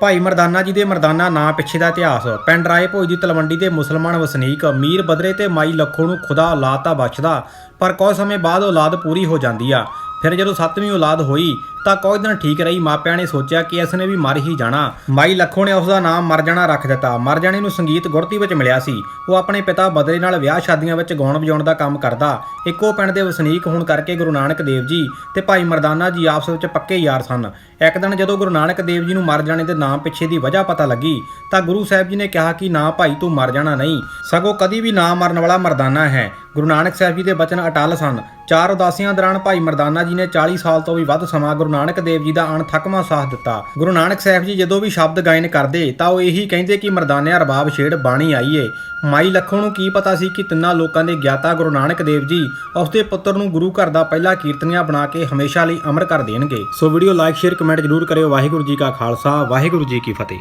ਭਾਈ ਮਰਦਾਨਾ ਜੀ ਦੇ ਮਰਦਾਨਾ ਨਾਂ ਪਿੱਛੇ ਦਾ ਇਤਿਹਾਸ। ਪਿੰਡ ਰਾਏ ਭੋਜ ਦੀ ਤਲਵੰਡੀ ਦੇ ਮੁਸਲਮਾਨ ਵਸਨੀਕ ਮੀਰ ਬਦਰੇ ਤੇ ਮਾਈ ਲੱਖੋ ਨੂੰ ਖੁਦਾ ਔਲਾਦ ਤਾਂ ਬਖਸ਼ਦਾ, ਪਰ ਕੁਝ ਸਮੇਂ ਬਾਅਦ ਔਲਾਦ ਪੂਰੀ ਹੋ ਜਾਂਦੀ ਆ। ਫਿਰ ਜਦੋਂ ਸੱਤਵੀਂ ਔਲਾਦ ਹੋਈ ਤਾਂ ਕੁਝ ਦਿਨ ਠੀਕ ਰਹੀ, ਮਾਪਿਆਂ ਨੇ ਸੋਚਿਆ ਕਿ ਇਸ ਨੇ ਵੀ ਮਰ ਹੀ ਜਾਣਾ। ਮਾਈ ਲੱਖੋ ਨੇ ਉਸ ਦਾ ਨਾਮ ਮਰ ਜਾਣਾ ਰੱਖ ਦਿੱਤਾ। ਮਰ ਜਾਣੇ ਨੂੰ ਸੰਗੀਤ ਗੁਰਤੀ ਵਿੱਚ ਮਿਲਿਆ ਸੀ। ਉਹ ਆਪਣੇ ਪਿਤਾ ਬਦਲੇ ਨਾਲ ਵਿਆਹ ਸ਼ਾਦੀਆਂ ਵਿੱਚ ਗਾਉਣ ਵਜਾਉਣ ਦਾ ਕੰਮ ਕਰਦਾ। ਇੱਕੋ ਪਿੰਡ ਦੇ ਵਸਨੀਕ ਹੋਣ ਕਰਕੇ ਗੁਰੂ ਨਾਨਕ ਦੇਵ ਜੀ ਤੇ ਭਾਈ ਮਰਦਾਨਾ ਜੀ ਆਪਸ ਵਿੱਚ ਪੱਕੇ ਯਾਰ ਸਨ। ਇੱਕ ਦਿਨ ਜਦੋਂ ਗੁਰੂ ਨਾਨਕ ਦੇਵ ਜੀ ਨੂੰ ਮਰ ਜਾਣੇ ਦੇ ਨਾਮ ਪਿੱਛੇ ਦੀ ਵਜ੍ਹਾ ਪਤਾ ਲੱਗੀ, ਤਾਂ ਗੁਰੂ ਸਾਹਿਬ ਜੀ ਨੇ ਕਿਹਾ ਕਿ ਨਾ ਭਾਈ, ਤੂੰ ਮਰ ਜਾਣਾ ਨਹੀਂ। ਸਗੋਂ ਕਦੀ ਵੀ ਨਾ ਮਰਨ ਵਾਲਾ ਮਰਦਾਨਾ ਹੈ। ਗੁਰੂ ਨਾਨਕ ਸਾਹਿਬ ਜੀ ਦੇ ਬਚਨ ਅਟਲ ਸਨ। ਚਾਰ ਉਦਾਸੀਆਂ ਦੌਰਾਨ ਭਾਈ ਮਰਦਾਨਾ ਜੀ ਨੇ 40 ਸਾਲ ਤੋਂ ਵੀ ਵੱਧ ਸਮਾਂ ਗੁਰੂ ਨਾਨਕ ਦੇਵ ਜੀ ਦਾ ਅਣਥੱਕਵਾਂ ਸਾਥ ਦਿੱਤਾ। ਗੁਰੂ ਨਾਨਕ ਸਾਹਿਬ ਜੀ ਜਦੋਂ ਵੀ ਸ਼ਬਦ ਗਾਇਨ ਕਰਦੇ, ਤਾਂ ਉਹ ਇਹੀ ਕਹਿੰਦੇ ਕਿ ਮਰਦਾਨਿਆ ਰਬਾਬ ਛੇੜ ਬਾਣੀ ਆਈਏ। ਮਾਈ ਲੱਖੋਂ ਨੂੰ ਕੀ ਪਤਾ ਸੀ ਕਿ ਤਿੰਨਾਂ ਲੋਕਾਂ ਦੇ ਗਿਆਤਾ ਗੁਰੂ ਨਾਨਕ ਦੇਵ ਜੀ ਉਸਦੇ ਪੁੱਤਰ ਨੂੰ ਗੁਰੂ ਘਰ ਦਾ ਪਹਿਲਾ ਕੀਰਤਨੀਆ ਬਣਾ ਕੇ ਹਮੇਸ਼ਾ ਲਈ ਅਮਰ ਕਰ ਦੇਣਗੇ। So video like, share, comment ਜਰੂਰ ਕਰਿਓ। ਵਾਹਿਗੁਰੂ ਜੀ ਕਾ ਖਾਲਸਾ, ਵਾਹਿਗੁਰੂ ਜੀ ਕੀ ਫਤਿਹ।